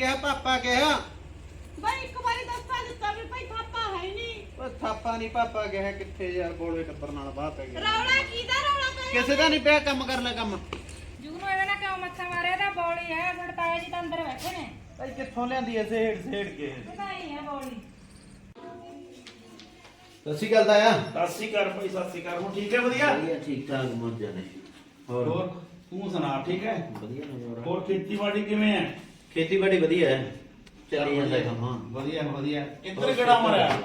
ਕਿਹਾ ਪਾਪਾ ਕਿਹਾ? ਬਈ ਇੱਕ ਵਾਰੀ ਦੱਸਾਂ ਦਿੱਤਾ ਵੀ ਭਾਈ ਥਾਪਾ ਹੈ ਨਹੀਂ। ਉਹ ਥਾਪਾ ਨਹੀਂ ਪਾਪਾ ਕਿਹਾ ਕਿੱਥੇ ਯਾਰ ਬੋਲੇ ਟੱਬਰ ਨਾਲ ਬਾਹ ਪੈ ਗਿਆ ਰੌਲਾ ਕਿਹਦਾ ਰੌਲਾ ਪੈ ਕਿਸੇ ਦਾ ਨਹੀਂ ਪਿਆ ਕੰਮ ਕਰ ਲੈ ਕੰਮ। ਜੁਗਨੂ ਇਹਦੇ ਨਾਲ ਕਿਉਂ ਮੱਥਾ ਮਾਰਿਆ? ਤਾਂ ਬੌਲੀ ਹੈ ਸਾਡੇ ਤਾਇਆ ਜੀ ਤਾਂ ਅੰਦਰ ਬੈਠੇ ਨੇ। ਭਾਈ ਕਿੱਥੋਂ ਲਿਆਂਦੀ ਐ ਸੇੜ ਸੇੜ ਕੇ? ਪਤਾ ਹੀ ਹੈ ਬੌਲੀ। ਸੱਸੀ ਗੱਲ ਦਾ ਆ ਸਤਿ ਸ਼੍ਰੀ ਅਕਾਲ ਭਾਈ ਸਤਿ ਸ਼੍ਰੀ ਅਕਾਲ। ਹੁਣ ਠੀਕ ਹੈ ਵਧੀਆ? ਵਧੀਆ ਠੀਕ ਠਾਕ ਮੌਜਾਂ ਨੇ। ਹੋਰ? ਹੋਰ ਤੂੰ ਸੁਣਾ ਠੀਕ ਹੈ ਵਧੀਆ ਨੇ ਹੋਰ। ਹੋਰ ਖੇਤੀਬਾੜੀ ਕਿਵੇਂ ਹੈ ਖੇਤੀਬਾੜੀ ਵਧੀਆ ਹੈ। ਚੱਲੀ ਜਾਂਦਾ ਕੰਮ। ਹਾਂ ਵਧੀਆ ਵਧੀਆ। ਕਿੱਧਰ ਕਿਹੜਾ ਮਰਿਆ?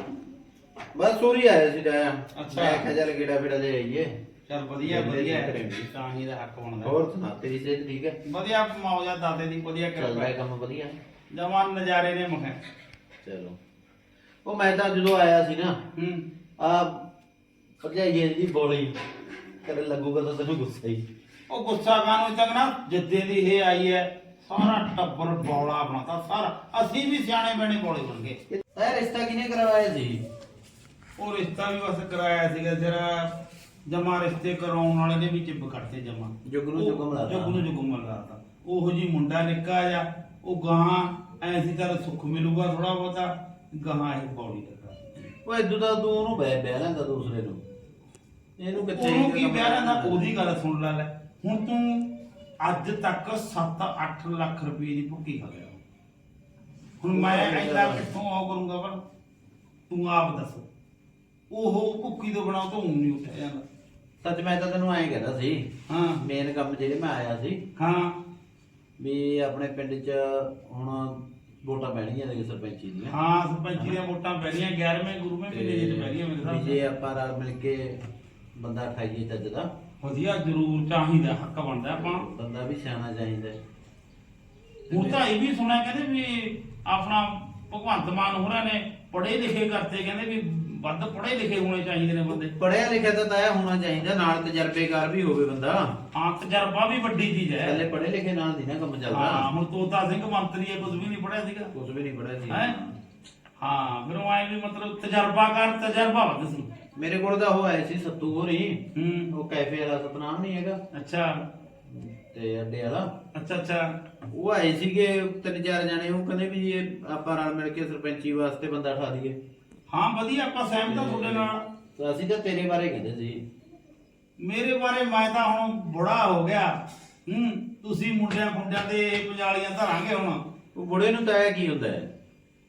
ਬਸ ਸੂਰੀ ਆਇਆ ਸੀ ਡਾਇਆ ਅੱਛਾ। ਮੈਂ ਕਿਹਾ ਚੱਲ ਗੇੜਾ ਫੇੜਾ ਦੇ ਆਈਏ। ਚਲ ਵਧੀਆ ਵਧੀਆ। ਤਾਂ ਹੀ ਦਾ ਹੱਕ ਬਣਦਾ। ਹੋਰ ਸੁਣਾ ਤੇਰੀ ਸਿਹਤ ਠੀਕ ਹੈ? ਵਧੀਆ ਮੌਜਾ ਦਾਦੇ ਦੀ ਵਧੀਆ ਚੱਲਦਾ ਹੈ ਕਿਰਪਾ ਕੰਮ ਵਧੀਆ। ਜਵਾਨ ਨਜ਼ਾਰੇ ਨੇ ਮੁਖੇ। ਚਲੋ। ਉਹ ਮੈਂ ਤਾਂ ਜਦੋਂ ਆਇਆ ਸੀ ਨਾ ਹੂੰ। ਆ ਭਰਜਾਈਏ ਦੀ ਬੋਲੀ ਕਦੇ ਲੱਗੂਗਾ ਤਾਂ ਤੈਨੂੰ ਗੁੱਸਾ ਹੀ। ਉਹ ਗੁੱਸਾ ਕਾਨੂੰ ਚੰਗਣਾ ਜਿੱਦੇ ਦੀ ਇਹ ਆਈ ਹੈ ਸਾਰਾ ਟੱਬਰ ਬੌਲਾ ਬਣਾਤਾ ਸਾਰਾ। ਅਸੀਂ ਵੀ ਸਿਆਣੇ ਬਣੇ ਬੌਲੇ ਬਣ ਗਏ। ਇਹ ਤਾਂ ਰਿਸ਼ਤਾ ਕਿਨੇ ਕਰਵਾਇਆ ਸੀ? ਉਹ ਰਿਸ਼ਤਾ ਵੀ ਬਸ ਕਰਾਇਆ ਸੀਗਾ ਜਰਾ। ਜਮਾ ਰਿਸ਼ਤੇ ਕਰਾਉਣ ਵਾਲੇ ਨੇ ਵੀ ਚਿੱਬ ਕੱਟਦੇ ਜਮਾ। ਜੁਗ ਨੂੰ ਜੁਗ ਮਿਲਾਤਾ। ਜੁਗ ਨੂੰ ਜੁਗ ਮਿਲਾਤਾ ਉਹੋ ਜੀ ਮੁੰਡਾ ਨਿੱਕਾ ਜਾ ਉਹ ਗਾਂ ਐਸੀ ਤਰ੍ਹਾਂ ਸੁੱਖ ਮਿਲੂਗਾ ਥੋੜਾ ਬਹੁਤਾ ਗਾਂ ਇਹ ਬੌੜੀ ਲੱਗਾ ਓਏ ਇਦੋਂ ਤਾਂ ਤੂੰ ਉਹਨੂੰ ਬੈ ਬੈ ਲੈਂਦਾ ਦੂਸਰੇ ਨੂੰ। ਇਹਨੂੰ ਕਿੱਥੇ ਉਹਨੂੰ ਕੀ ਕੰਮ ਪਿਆ ਰਹਿੰਦਾ ਕਰਨਾ? ਉਹਦੀ ਗੱਲ ਸੁਣ ਲੈ ਲੈ। ਹੁਣ ਤੂੰ ਅੱਜ ਤੱਕ 7-8 ਲੱਖ ਰੁਪਏ ਦੀ ਭੁੱਕੀ ਖਾ ਗਿਆ। ਹੁਣ ਮੈਂ ਇੰਨਾ ਕਿੱਥੋਂ ਆ ਕਰੂੰਗਾ ਪਰ ਤੂੰ ਆਪ ਦੱਸ। ਉਹ ਭੁੱਕੀ ਤੋਂ ਬਣਾ ਤੋਂ ਨਹੀਂ ਉੱਠਿਆ ਜਾਂਦਾ। ਸੱਚ ਮੈਂ ਤਾਂ ਤੈਨੂੰ ਐਂ ਕਹਿੰਦਾ ਸੀ ਹਾਂ। ਮੇਨ ਕੰਮ ਜਿਹੜੇ ਮੈਂ ਆਇਆ ਸੀ ਹਾਂ। ਵੀ ਆਪਣੇ ਪਿੰਡ 'ਚ ਹੁਣ ਵੋਟਾਂ ਪੈਣੀਆਂ ਨੇ ਸਰਪੰਚੀ ਦੀਆਂ। ਹਾਂ ਸਰਪੰਚੀ ਦੀਆਂ ਵੋਟਾਂ ਪੈਣੀਆਂ 11ਵੇਂ ਗੁਰੂਵੇਂ ਮਹੀਨੇ ਵਿੱਚ ਪੈਣੀਆਂ ਮੇਰੇ ਹਿਸਾਬ ਜੇ ਆਪਾਂ ਰਲ ਮਿਲ ਕੇ ਬੰਦਾ ਖਾਈਏ ਚੱਜ ਦਾ ਵਧੀਆ ਜ਼ਰੂਰ ਚਾਹੀਦਾ ਹੱਕ ਬਣਦਾ ਆਪਾਂ ਬੰਦਾ ਵੀ ਸਿਆਣਾ ਚਾਹੀਦਾ। ਹੈ। ਹੁਣ ਤਾਂ ਇਹ ਵੀ ਸੁਣਿਆ ਕਹਿੰਦੇ ਵੀ ਆਪਣਾ ਭਗਵੰਤ ਮਾਨ ਹੋਰਾਂ ਨੇ ਪੜ੍ਹੇ ਲਿਖੇ ਕਰਤੇ ਕਹਿੰਦੇ ਵੀ ਵੱਧ ਪੜ੍ਹੇ ਲਿਖੇ ਹੋਣੇ ਚਾਹੀਦੇ ਨੇ ਬੰਦੇ। ਪੜਿਆ ਲਿਖਿਆ ਤਾਂ ਤਾਇਆ ਹੋਣਾ ਚਾਹੀਦਾ ਨਾਲ ਤਜਰਬੇਕਾਰ ਵੀ ਹੋਵੇ ਬੰਦਾ। ਹਾਂ ਤਜਰਬਾ ਵੀ ਵੱਡੀ ਚੀਜ਼ ਹੈ। ਪਹਿਲੇ ਪੜੇ ਲਿਖੇ ਨਾਲ ਦੀ ਨਾ ਕੰਮ ਹਾਂ ਚੱਲਦਾ ਹੁਣ ਤੋਤਾ ਸਿੰਘ ਮੰਤਰੀ ਹੈ ਕੁਝ ਵੀ ਨਹੀਂ ਪੜਿਆ ਸੀਗਾ। ਕੁਝ ਵੀ ਨਹੀਂ ਪੜਿਆ ਸੀ ਹੈ? ਹਾਂ ਫਿਰ ਉਹ ਐਂ ਵੀ ਮਤਲਬ ਤਜਰਬਾ ਕਰ ਤਜਰਬਾ ਵੱਧ ਸੀ। ਮੇਰੇ ਕੋਲ ਤਾਂ ਉਹ ਆਏ ਸੀ ਸੱਤੂ ਹੋਰੀ। ਹੂੰ। ਉਹ ਕੈਫੇ ਵਾਲਾ ਸਤਨਾਮ ਨਹੀਂ ਹੈਗਾ। ਅੱਛਾ। ਤੇ ਅੱਡੇ ਵਾਲਾ। ਅੱਛਾ ਅੱਛਾ। ਉਹ ਆਏ ਸੀਗੇ ਤਿੰਨ ਚਾਰ ਜਣੇ ਉਹ ਕਹਿੰਦੇ ਵੀ ਇਹ ਆਪਾਂ ਰਲ ਮਿਲ ਕੇ ਸਰਪੰਚੀ ਵਾਸਤੇ ਬੰਦਾ ਠਾ ਦਈਏ। ਹਾਂ ਵਧੀਆ ਆਪਾਂ ਸਹਿਮਤ ਹਾਂ ਤੁਹਾਡੇ ਨਾਲ। ਤਾਂ ਅਸੀਂ ਤਾਂ ਤੇਰੇ ਬਾਰੇ ਕਹਿੰਦੇ ਸੀ। ਮੇਰੇ ਬਾਰੇ ਮੈਂ ਤਾਂ ਹੁਣ ਬੁੜਾ ਹੋ ਗਿਆ। ਹੂੰ ਤੁਸੀਂ ਮੁੰਡਿਆਂ ਖੁੰਡਿਆਂ ਦੇ ਪੰਜਾਲੀਆਂ ਧਰਾਂਗੇ ਹੁਣ। ਉਹ ਬੁੜੇ ਨੂੰ ਤਾਂ ਇਹ ਕੀ ਹੁੰਦਾ ਹੈ?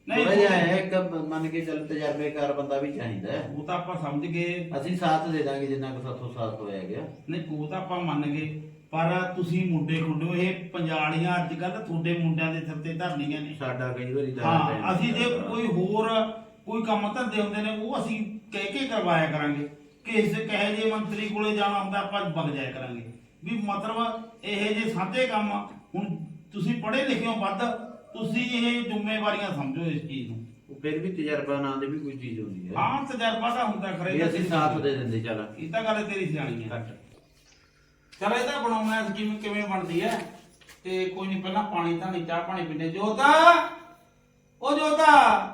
ਨਹੀਂ, ਨਹੀਂ ਜਿਹਾ ਹੈ ਇੱਕ ਮੰਨ ਕੇ ਚੱਲ ਤਜਰਬੇਕਾਰ ਬੰਦਾ ਵੀ ਚਾਹੀਦਾ ਹੈ। ਉਹ ਤਾਂ ਆਪਾਂ ਸਮਝ ਗਏ। ਅਸੀਂ ਸਾਥ ਦੇ ਦਾਂਗੇ ਜਿੰਨਾ ਕੁ ਸਾਥੋਂ ਸਾਥ ਹੋਇਆ ਗਿਆ। ਨਹੀਂ ਉਹ ਤਾਂ ਆਪਾਂ ਮੰਨ ਗਏ। ਪਰ ਤੁਸੀਂ ਮੁੰਡੇ ਖੁੰਡੋ ਇਹ ਪੰਜਾਲੀਆਂ ਅੱਜ ਕੱਲ ਤੁਹਾਡੇ ਮੁੰਡਿਆਂ ਦੇ ਸਿਰ ਤੇ ਧਰਨੀਆਂ ਨੇ। ਸਾਡਾ ਕਈ ਵਾਰੀ ਤਾਂ ਹਾਂ ਅਸੀਂ ਜੇ ਕੋਈ ਹੋਰ ਕੋਈ ਕੰਮ ਧੰਦੇ ਹੁੰਦੇ ਨੇ ਉਹ ਅਸੀਂ ਕਹਿ ਕੇ ਕਰਵਾਇਆ ਕਰਾਂਗੇ। ਕਿਸੇ ਕਹੇ ਜੇ ਮੰਤਰੀ ਕੋਲੇ ਜਾਣਾ ਹੁੰਦਾ ਆਪਾਂ ਵਗ ਜਾਇਆ ਕਰਾਂਗੇ। ਵੀ ਮਤਲਬ ਇਹ ਜੇ ਸਾਂਝੇ ਕੰਮ ਹੁਣ ਤੁਸੀਂ ਪੜ੍ਹੇ ਲਿਖੇ ਹੋ ਵੱਧ ਤੁਸੀਂ ਇਹ ਜ਼ਿੰਮੇਵਾਰੀਆਂ ਸਮਝੋ ਇਸ ਚੀਜ਼ ਨੂੰ। ਉਹ ਫਿਰ ਵੀ ਤਜਰਬਾ ਨਾਂ ਦੀ ਵੀ ਕੋਈ ਚੀਜ਼ ਹੁੰਦੀ ਹੈ। ਹਾਂ ਤਜਰਬਾ ਤਾਂ ਹੁੰਦਾ ਖਰੇ ਵੀ ਅਸੀਂ ਸਾਥ ਦੇ ਦਿੰਦੇ ਚੱਲ। ਇਹ ਤਾਂ ਗੱਲ ਤੇਰੀ ਸਿਆਣੀ ਹੈ। ਘੱਟ। ਚਲ ਇਹਦਾ ਬਣਾਉਣਾ ਸਕੀਮ ਕਿਵੇਂ ਬਣਦੀ ਹੈ। ਤੇ ਕੋਈ ਨਹੀਂ ਪਹਿਲਾਂ ਪਾਣੀ ਧਾਣੀ ਚਾਹ ਪਾਣੀ ਪੀਣੇ ਜੋਤਾ! ਉਹ ਜੋਤਾ!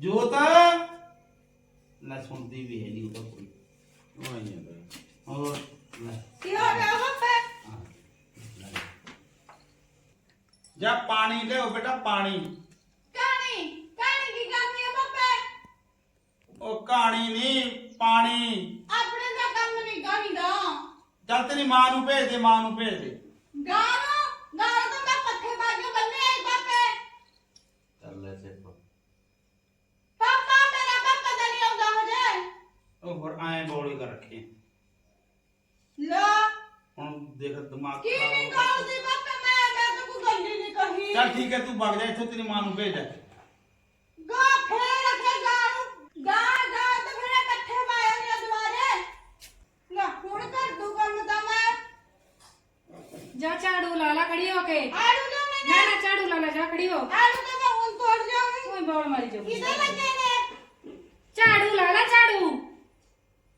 ਜੋਤਾ! ਲੈ ਸੁਣਦੀ ਵੀ ਹੈ ਨਹੀਂ ਉਹ ਤਾਂ ਕੋਈ। ਉਹ ਆਈ ਜਾਂਦਾ। ਹੋਰ ਲੈ। ਕੀ ਹੋ ਗਿਆ ਬੱਪੇ ਹਾਂ, ਲੈ। ਜਾ ਪਾਣੀ ਲਿਓ ਬੇਟਾ ਪਾਣੀ। ਕਹਾਣੀ ਕਹਾਣੀ ਕੀ ਕਰਨੀ ਹੈ ਬੱਪੇ ਉਹ ਕਹਾਣੀ ਨਹੀਂ ਪਾਣੀ। ਆਪਣੇ ਦਾ ਕੰਮ ਨਹੀਂ ਗਾਣੀ ਦਾ ਚੱਲ ਤੇਰੀ ਮਾਂ ਨੂੰ ਭੇਜ ਦੇ ਮਾਂ ਨੂੰ ਭੇਜ ਦੇ। ਗਾਣਾ ਗਾਣਾ ਤਾਂ ਮੈਂ ਪੱਠੇ ਬਾਜੂ ਬੰਨੇ ਆਈ ਬੱਪੇ ਚੱਲ ਲੈ ਸਿਰ ਪਾਪਾ ਮੇਰਾ ਪਾਪਾ ਤਾਂ ਨਹੀਂ ਆਉਂਦਾ ਹਜੇ। ਉਹ ਫਿਰ ਐਂ ਬੋਲੀ ਕਰ ਰੱਖੀ। ਲਾ ਹੁਣ ਦੇਖ ਦਿਮਾਗ ਕੀ ਖਰਾਬ ਨਹੀਂ ਹੋ ਗਿਆ। ਕਰਦੀ ਬੱਪੇ ਮੈਂ ਮੈਂ ਤਾਂ ਕੋਈ ਗੱਲ ਹੀ ਨਹੀਂ ਕਹੀ ਚੱਲ ਠੀਕ ਹੈ ਤੂੰ ਵਗ ਜਾ ਇੱਥੋਂ ਤੇਰੀ ਮਾਂ ਨੂੰ ਭੇਜ ਦੇ ਗਾ ਫੇਰ ਰੱਖੇ ਗਾਣੂ ਗਾ ਗਾ ਤੇ ਫਿਰ ਇਕੱਠੇ ਪਾਇਆ ਨੇ ਦੁਆਰੇ ਨਾ ਹੁਣ ਕਰ ਦੂ ਕੰਮ ਤਾਂ ਮੈਂ। ਜਾ ਝਾੜੂ ਲਾ ਲਾ ਖੜੀ ਹੋ ਕੇ। ਆਲੂ ਤਾਂ ਮੈਂ ਨਾ ਨਾ ਝਾੜੂ ਲਾ ਲਾ ਜਾ ਖੜੀ ਹੋ। ਆਲੂ ਤਾਂ ਮੈਂ ਹੁਣ ਤੋੜ ਜਾਊਂਗੀ। ਕੋਈ ਬੌਲ ਮਾਰੀ ਜਾਊ ਕਿਹਦੇ ਲੱਗੇ ਨੇ? ਝਾੜੂ ਲਾ ਲਾ ਝਾੜੂ।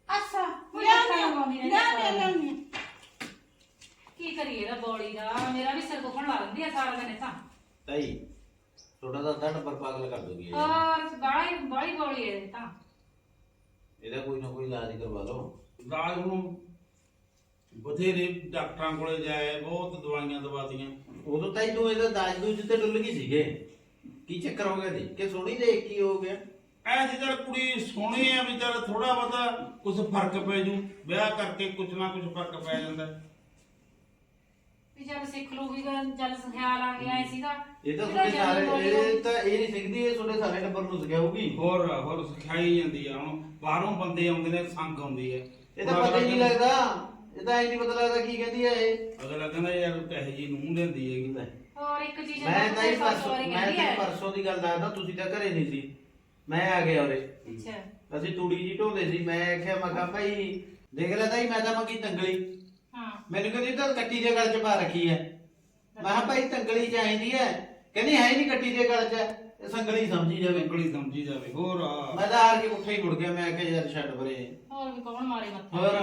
ਅੱਛਾ ਕੋਈ ਲਿਆ ਹੱਥਾਂ ਲਿਆ ਲਗਾਉਂਦੀ ਰਹਿੰਦੀ ਲਿਆ ਆ। ਲਿਆ ਲਿਆ ਕੀ ਕਰੀਏ ਦਾ ਬੌਲੀ ਦਾ? ਮੇਰਾ ਵੀ ਸਿਰ ਦੁਖਣ ਲਾ ਦਿੰਦੀ ਆ ਸਾਰਾ ਦਿਨ ਇਹ ਤਾਂ ਤਾਈ ਤੁਹਾਡਾ ਤਾਂ ਅੱਧਾ ਨੰਬਰ ਪਾਗਲ ਕਰ ਦੋਗੀ ਇਹ। ਔਰ ਬਾਈ ਬਾਈ ਬੌਲੀ ਹੈ ਤਾਂ। ਇਹਦਾ ਕੋਈ ਨਾ ਕੋਈ ਇਲਾਜ ਕਰਵਾ ਲਓ। ਰਾਜ ਹੁਣ ਬਥੇਰੇ ਡਾਕਟਰਾਂ ਕੋਲੇ ਜਾਏ ਬਹੁਤ ਦਵਾਈਆਂ ਦਵਾਤੀਆਂ। ਉਦੋਂ ਤਾਂ ਹੀ ਤੂੰ ਇਹਦਾ ਦਾਜ ਦੂਜ ਤੇ ਡੁੱਲ ਗਈ ਸੀਗੇ? ਕੀ ਚੱਕਰ ਹੋ ਗਿਆ ਦੀ ਕਿ ਸੋਹਣੀ ਦੇਖ ਕੀ ਹੋ ਗਿਆ? ਐ ਜੇ ਚੱਲ ਕੁੜੀ ਸੋਹਣੀ ਆ ਵੀ ਚੱਲ ਥੋੜਾ ਬਹੁਤਾ ਕੁਝ ਫ਼ਰਕ ਪੈ ਜੂ। ਵਿਆਹ ਕਰਕੇ ਕੁਝ ਨਾ ਕੁਝ ਫ਼ਰਕ ਪੈ ਜਾਂਦਾ। ਵੀ ਚੱਲ ਸਿੱਖ ਲੂਗੀ ਚੱਲ ਖਿਆਲ ਆ ਗਿਆ ਐ ਸੀਗਾ ਇਹ ਤਾਂ ਇਹਦਾ ਤੁਹਾਡੇ ਸਾਰੇ ਜਨਮ ਹੋਈ ਇਹ ਤਾਂ ਇਹ ਨਹੀਂ ਸਿੱਖਦੀ ਇਹ ਤੁਹਾਡੇ ਸਾਰੇ ਟੱਬਰ ਨੂੰ ਸਿਖਾਊਗੀ। ਹੋਰ ਹੋਰ ਸਿਖਾਈ ਜਾਂਦੀ ਆ। ਹੁਣ ਬਾਹਰੋਂ ਬੰਦੇ ਆਉਂਦੇ ਨੇ ਸੰਗ ਆਉਂਦੀ ਹੈ ਇਹ ਤਾਂ ਪਤਾ ਹੀ ਨਹੀਂ ਲੱਗਦਾ। ਇਹ ਤਾਂ ਇਹ ਨਹੀਂ ਪਤਾ ਲੱਗਦਾ ਕੀ ਕਹਿੰਦੀ ਆ ਇਹ। ਅਗਲਾ ਕਹਿੰਦਾ ਯਾਰ ਕਹੇ ਜੀ ਨੂੰ ਲੈਂਦੀ ਹੈਗੀ। ਹੋਰ ਇੱਕ ਚੀਜ਼ ਮੈਂ ਤਾਂ ਹੀ ਸੱਸ ਪਰਸੋਂ ਮੈਂ ਤਾਂ ਦੀ ਗੱਲ ਦੱਸਦਾ ਤੁਸੀਂ ਤਾਂ ਘਰੇ ਨਹੀਂ ਸੀ। ਮੈਂ ਆ ਗਿਆ ਉਰੇ। ਅੱਛਾ। ਅਸੀਂ ਤੂੜੀ ਜੀ ਢੋਦੇ ਸੀ। ਮੈਂ ਆਖਿਆ ਮੈਂ ਕਿਹਾ ਭਾਈ ਦੇਖ ਲੈ ਤਾਈ ਮੈਂ ਤਾਂ ਮੰਗੀ ਤੰਗਲੀ। ਮੈਨੂੰ ਕਹਿੰਦੀ ਤਾਂ ਕੱਟੀ ਦੇ ਗਲ ਚ ਪਾ ਰੱਖੀ ਹੈ ਮੈਂ ਕਿਹਾ ਭਾਈ ਤੰਗਲੀ ਚਾਹੀਦੀ ਹੈ ਕਹਿੰਦੀ ਹੈ ਨਹੀਂ ਕੱਟੀ ਦੇ ਗਲ ਚ। ਇਹ ਸੰਗਲੀ ਸਮਝੀ ਜਾਵੇ। ਅੰਕਲੀ ਸਮਝੀ ਜਾਵੇ। ਹੋਰ ਆ। ਮੈਂ ਤਾਂ ਹਾਰ ਕੇ ਉੱਥੇ ਹੀ ਮੁੜ ਗਿਆ। ਮੈਂ ਆਖਿਆ ਯਾਰ ਛੱਡ ਪਰੇ। ਹੋਰ ਵੀ ਕੌਣ ਮਾਰੇ ਮੱਥਾ ਹੋਰ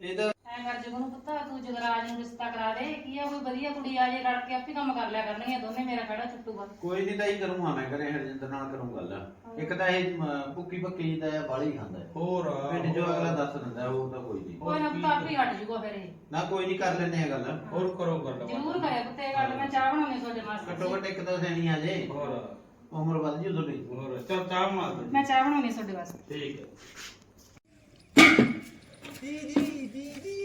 ਇਹ ਤਾਂ ਐ ਕਰ ਜੇ ਉਹਨੂੰ ਪਤਾ ਤੂੰ ਜਗਰਾਜ ਨੂੰ ਰਿਸ਼ਤਾ ਕਰਾ ਦੇ ਕੀ ਆ ਕੋਈ ਵਧੀਆ ਕੁੜੀ ਆ ਜੇ ਲੜ ਕੇ ਆਪੇ ਕੰਮ ਕਰ ਲਿਆ ਕਰਨਗੀਆਂ ਦੋਨੇ ਮੇਰਾ ਖੜਾ ਛੁੱਟੂਗਾ। ਕੋਈ ਨਹੀਂ ਤਾਂ ਹੀ ਕਰੂੰਗਾ ਮੈਂ ਕਰੇ ਹਰਜਿੰਦਰ ਨਾਲ ਕਰੂੰ ਗੱਲ। ਇੱਕ ਤਾਂ ਇਹ ਅਮ, ਭੁੱਕੀ ਭੱਕੀ ਦਾ ਬਾਲੀ ਖਾਂਦਾ ਹੈ। ਹੋਰ ਆ। ਪਿੰਡ ਜੋ ਅਗਲਾ ਦੱਸ ਦਿੰਦਾ ਹੋਰ ਤਾਂ ਕੋਈ ਨਹੀਂ ਕੋਈ ਨਾ ਪੁੱਤ ਆਪੇ ਹੀ ਹਟ ਜੂਗਾ ਫਿਰ ਇਹ। ਨਾ ਕੋਈ ਨਹੀਂ ਕਰ ਲੈਨੇ ਆ ਗੱਲ। ਹੋਰ ਕਰੋ ਗੱਲ। ਜ਼ਰੂਰ ਕਰਿਆ ਪੁੱਤੇ ਗੱਲ ਮੈਂ ਚਾਹ ਬਣਾਉਣੀ ਤੁਹਾਡੇ ਵਾਸਤੇ। ਘੱਟੋ ਘੱਟ ਇੱਕ ਤਾਂ ਸੈਣੀ ਆ ਜੇ। ਹੋਰ ਉਮਰ ਵੱਧ ਜੂ ਤੁਹਾਡੀ। ਹੋਰ ਚਲ ਚਾਹ ਬਣਾ ਦੇ। ਮੈਂ ਚਾਹ ਬਣਾਉਣੀ ਤੁਹਾਡੇ ਵਾਸਤੇ। ਠੀਕ ਹੈ। দিদি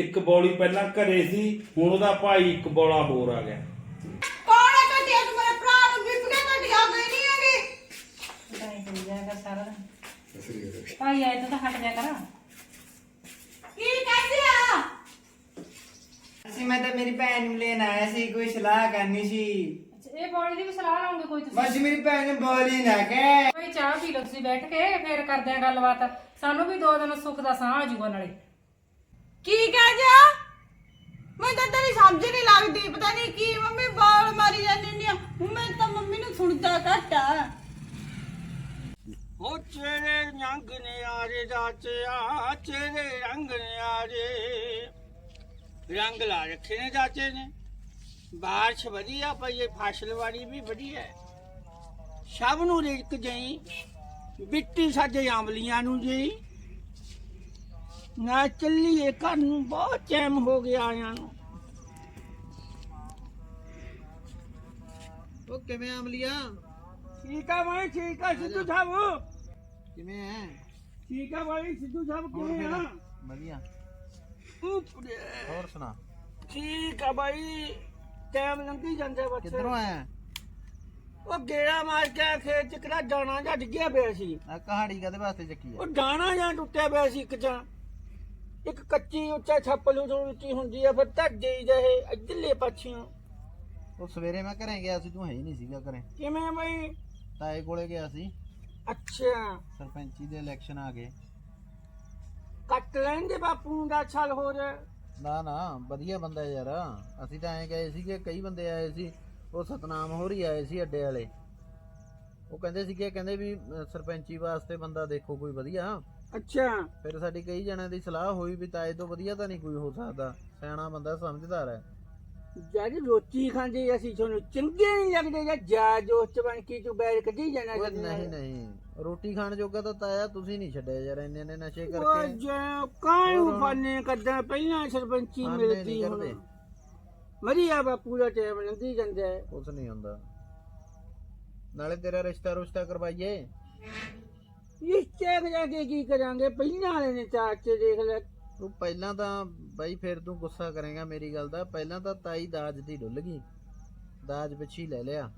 ਇੱਕ ਬੌਲੀ ਪਹਿਲਾਂ ਘਰੇ ਸੀ ਹੁਣ ਉਹਦਾ ਭਾਈ ਇੱਕ ਬੌਲਾ ਹੋਰ ਆ ਗਿਆ। ਕੌਣ ਹੈ ਕਟਿਆ ਤੂੰ ਮੇਰੇ ਭਰਾ ਨੂੰ ਵਿਪ ਕੇ ਕਟਿਆ ਗਈ ਨਹੀਂ ਹੈਗੀ ਨਹੀਂ ਜਾਏਗਾ ਸਾਰਾ। ਦਿਨ ਭਾਈ ਆਏ ਤਾਂ ਹਟ ਜਾ ਕਰ। ਕੀ ਕਹਿੰਦੀ ਆ? ਅਸੀਂ ਮੈਂ ਤਾਂ ਮੇਰੀ ਭੈਣ ਨੂੰ ਲੈਣ ਆਇਆ ਸੀ ਕੋਈ ਸਲਾਹ ਕਰਨੀ ਸੀ। ਅੱਛਾ ਇਹ ਬੋਲੀ ਦੀ ਵੀ ਸਲਾਹ ਲਾਉਂਗੇ ਕੋਈ ਤੁਸੀਂ? ਮਾਸੀ ਮੇਰੀ ਭੈਣ ਨੂੰ ਬੋਲੀ ਨਾ ਕਹਿ। ਕੋਈ ਚਾਹ ਪੀ ਲਓ ਤੁਸੀਂ ਬੈਠ ਕੇ ਫੇਰ ਕਰਦੇ ਆ ਗੱਲਬਾਤ। ਸਾਨੂੰ ਵੀ ਦੋ ਦਿਨ ਸੁੱਖ ਦਾ ਸਾਹ ਆ ਜਾਊਗਾ ਨਾਲੇ। ਕੀ ਕਹਿ ਜਾ ਮੈਂ ਤਾਂ ਤੇਰੀ ਸਮਝ ਨਹੀਂ ਲੱਗਦੀ, ਪਤਾ ਨਹੀਂ ਕੀ। ਮੰਮੀ ਬਾਲ ਮਾਰੀ ਜਾਂਦੀ ਨਹੀਂ ਮੈਂ ਤਾਂ ਮੰਮੀ ਨੂੰ ਸੁਣਦਾ ਘੱਟ ਆ। ਹੋ ਚਿਹਰੇ ਰੰਗ ਨਿਆਰੇ ਚਾਚਿਆ ਚਿਹਰੇ ਰੰਗ ਨਿਆਰੇ। ਰੰਗ ਲਾ ਰੱਖੇ ਨੇ ਚਾਚੇ ਨੇ। ਬਾਰਿਸ਼ ਵਧੀਆ ਪਈ ਹੈ ਫਸਲ ਵਾਲੀ ਵੀ ਵਧੀਆ ਹੈ ਸਭ ਨੂੰ ਰਿਜਕ ਜਈ, ਬਿੱਟੀ ਸਾਜੇ ਆਮਲੀਆਂ ਨੂੰ ਜੀ ਨਾ ਚੱਲੀਏ ਘਰ ਨੂੰ ਬਹੁਤ ਟਾਈਮ ਹੋ ਗਿਆ ਆਇਆਂ ਨੂੰ। ਉਹ ਕਿਵੇਂ ਅਮਲੀਆ? ਠੀਕ ਆ ਭਾਈ ਠੀਕ ਆ ਸਿੱਧੂ ਸਾਹਿਬ। ਕਿਵੇਂ ਹੈ ਠੀਕ ਆ ਭਾਈ ਸਿੱਧੂ ਸਾਹਿਬ ਕਿਵੇਂ ਆ? ਵਧੀਆ। ਉੱਪਰੇ ਹੋਰ ਸੁਣਾ। ਠੀਕ ਆ ਬਾਈ ਟਾਈਮ ਲੰਘੀ ਜਾਂਦਾ ਬੱਚੇ ਕਿੱਧਰੋਂ ਆਇਆ? ਉਹ ਗੇੜਾ ਮਾਰ ਕੇ ਖੇਤ ਚ ਕਿਹੜਾ ਦਾਣਾ ਜਾਂ ਡਿੱਗਿਆ ਪਿਆ ਸੀ। ਆ ਕਹਾੜੀ ਕਦੇ ਵਾਸਤੇ ਚੱਕੀ ਉਹ ਦਾਣਾ ਜਾਂ ਟੁੱਟਿਆ ਪਿਆ ਸੀ ਇੱਕ ਜਾਂ। ਇੱਕ ਕੱਚੀ ਉੱਚਾ ਛੱਪਲ ਉਦੋਂ ਉੱਚੀ ਹੁੰਦੀ ਆ ਫਿਰ ਧੱਜੇ ਹੀ ਰਹੇ ਇੱਧਰਲੇ ਪਾਛੀਆਂ ਉਹ ਸਵੇਰੇ ਮੈਂ ਘਰੇ ਗਿਆ ਸੀ ਤੂੰ ਹੈ ਹੀ ਨਹੀਂ ਸੀਗਾ ਘਰੇ। ਕਿਵੇਂ ਬਈ? ਤਾਏ ਕੋਲੇ ਗਿਆ ਸੀ। ਅੱਛਾ। ਸਰਪੰਚੀ ਦੇ ਇਲੈਕਸ਼ਨ ਆ ਗਏ। ਕੱਟ ਲੈਣਗੇ ਬਾਪੂ ਦਾ ਛਲ ਹੋਰ। ਨਾ ਨਾ ਵਧੀਆ ਬੰਦਾ ਯਾਰ। ਅਸੀਂ ਤਾਂ ਐਂ ਗਏ ਸੀਗੇ ਕਈ ਬੰਦੇ ਆਏ ਸੀ ਉਹ ਸਤਨਾਮ ਹੋਰ ਹੀ ਆਏ ਸੀ ਅੱਡੇ ਵਾਲੇ। ਉਹ ਕਹਿੰਦੇ ਸੀਗੇ ਕਹਿੰਦੇ ਵੀ ਅਹ, ਸਰਪੰਚੀ ਵਾਸਤੇ ਬੰਦਾ ਦੇਖੋ ਕੋਈ ਵਧੀਆ। ਅੱਛਾ। ਫਿਰ ਸਾਡੀ ਕਈ ਜਣਿਆਂ ਦੀ ਸਲਾਹ ਹੋਈ ਵੀ ਤਾਏ ਤੋਂ ਵਧੀਆ ਤਾਂ ਨਹੀਂ ਕੋਈ ਹੋ ਸਕਦਾ। ਸਿਆਣਾ ਬੰਦਾ ਸਮਝਦਾਰ ਹੈ। ਜਦ ਰੋਟੀ ਖਾਂਦੇ ਅਸੀਂ ਤੁਹਾਨੂੰ ਚੰਗੇ ਨਹੀਂ ਲੱਗਦੇ ਜਾਂ ਜਾ ਜੋਸ਼ ਚ ਬਣ ਕੇ ਤੂੰ ਬੈਠ ਕੱਢੀ ਜਾਣਾ ਨਾਲ। ਨਹੀਂ ਨਹੀਂ। ਰੋਟੀ ਖਾਣ ਜੋਗਾ ਤਾਂ ਤਾਇਆ ਤੁਸੀਂ ਨਹੀਂ ਛੱਡਿਆ ਯਾਰ ਇੰਨੇ ਨੇ ਨਸ਼ੇ ਉਹ ਕਰਕੇ ਜੇ ਕਾਹੇ ਹੋਰ ਹੁਣ? ਫਾਨੇ ਕੱਢਾਂ ਪਹਿਲਾਂ ਸਰਪੰਚੀ ਮਿਲਦੀ ਹੁਣ। ਕਰਦੇ। ਮਰੀਆ ਬਾਪੂ ਦਾ ਟਾਈਮ ਲੰਘੀ ਜਾਂਦਾ ਕੁਛ ਨਹੀਂ ਹੁੰਦਾ। ਨਾਲੇ ਤੇਰਾ ਰਿਸ਼ਤਾ ਰੁਸ਼ਤਾ ਕਰਵਾਈਏ। ਇਸ ਚੈਕ ਜਾ ਕੇ ਕੀ ਕਰਾਂਗੇ? ਪਹਿਲਾਂ ਵਾਲੇ ਨੇ ਚਾਚੇ ਦੇਖ ਲੈ ਤੂੰ ਪਹਿਲਾਂ ਤਾਂ ਬਾਈ ਫਿਰ ਤੂੰ ਗੁੱਸਾ ਕਰੇਗਾ ਮੇਰੀ ਗੱਲ ਦਾ। ਪਹਿਲਾਂ ਤਾਂ ਤਾਈ ਦਾਜ ਦੀ ਡੁੱਲ ਗਈ। ਦਾਜ ਪਿੱਛੇ ਹੀ ਲੈ ਲਿਆ।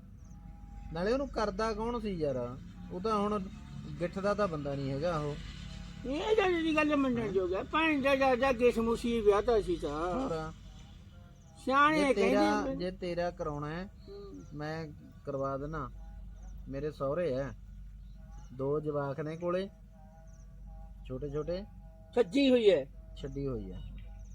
ਨਾਲੇ ਉਹਨੂੰ ਕਰਦਾ ਕੌਣ ਸੀ ਯਾਰ? ਉਹ ਤਾਂ ਹੁਣ ਗਿੱਠ ਦਾ ਤਾਂ ਬੰਦਾ ਨਹੀਂ ਹੈਗਾ ਉਹ। ਇਹ ਜਿਹੜੀ ਗੱਲ ਮੰਨਣ ਜੋਗਾ ਪੰਜ ਦਾ ਜਾ ਜਾ ਕੇ ਸਮੂਸੀ ਵਿਆਹ ਤਾਂ ਸੀ ਤਾਂ। ਸਿਆਣੇ ਜੇ ਤੇਰਾ ਕਹਿੰਦੇ ਜੇ ਤੇਰਾ ਕਰਾਉਣਾ ਹੈ ਮੈਂ ਕਰਵਾ ਦੇਣਾ ਮੇਰੇ ਸਹੁਰੇ ਐ ਦੋ ਜਵਾਕ ਨੇ ਕੋਲੇ ਛੋਟੇ ਛੋਟੇ ਸੱਜੀ ਹੋਈ ਹੈ ਛੱਡੀ ਹੋਈ ਆ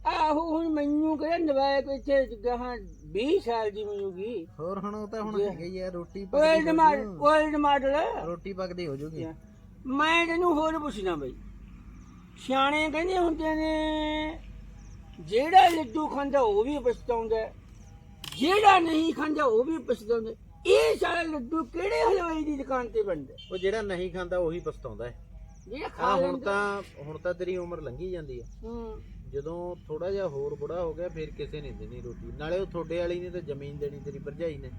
ਆਹੋ ਹੁਣ ਮੈਨੂੰ ਕਹਿੰਦਾ ਨਵਾਇਆ ਕੋਈ ਇੱਥੇ ਗਾਹਾਂ 20 ਸਾਲ ਦੀ ਮਿਲੂਗੀ ਹੋਰ ਹੁਣ ਉਹ ਤਾਂ ਹੁਣ। ਹੈਗਾ ਹੀ ਆ ਰੋਟੀ ਓਲਡ ਪੱਕਦੀ ਮਾਡਲ ਹੋ ਜੂ। ਓਲਡ ਮਾਡਲ ਰੋਟੀ ਪੱਕਦੀ ਹੋ ਜੂਗੀ ਮੈਂ ਤੈਨੂੰ ਹੋਰ ਪੁੱਛਣਾ ਬਈ ਸਿਆਣੇ ਕਹਿੰਦੇ ਹੁੰਦੇ ਨੇ ਜਿਹੜਾ ਲੱਡੂ ਖਾਂਦਾ ਉਹ ਵੀ ਪਛਤਾਉਂਦਾ। ਜਿਹੜਾ ਨਹੀਂ ਖਾਂਦਾ ਉਹ ਵੀ ਪਛਤਾਉਂਦਾ। ਇਹ ਸਾਰਾ ਲੱਡੂ ਕਿਹੜੇ ਹਲਵਾਈ ਦੀ ਦੁਕਾਨ ਤੇ ਬਣਦਾ? ਹੈ? ਉਹ ਜਿਹੜਾ ਨਹੀਂ ਖਾਂਦਾ ਉਹੀ ਪਛਤਾਉਂਦਾ ਹੈ। ਜਿਹੜਾ ਆ ਖਾ ਹੁਣ ਲੈਂਦਾ। ਤਾਂ ਹੁਣ ਤਾਂ ਤੇਰੀ ਉਮਰ ਲੰਘੀ ਜਾਂਦੀ ਹੂੰ। ਜਦੋਂ ਥੋੜਾ ਜਿਹਾ ਹੋਰ ਬੁੜਾ ਹੋ ਗਿਆ ਫਿਰ ਕਿਸੇ ਨੇ ਦੇਣੀ ਰੋਟੀ। ਨਾਲੇ ਉਹ ਤੁਹਾਡੇ ਵਾਲੀ ਨੇ ਤਾਂ ਜ਼ਮੀਨ ਦੇਣੀ ਤੇਰੀ ਭਰਜਾਈ ਨੇ।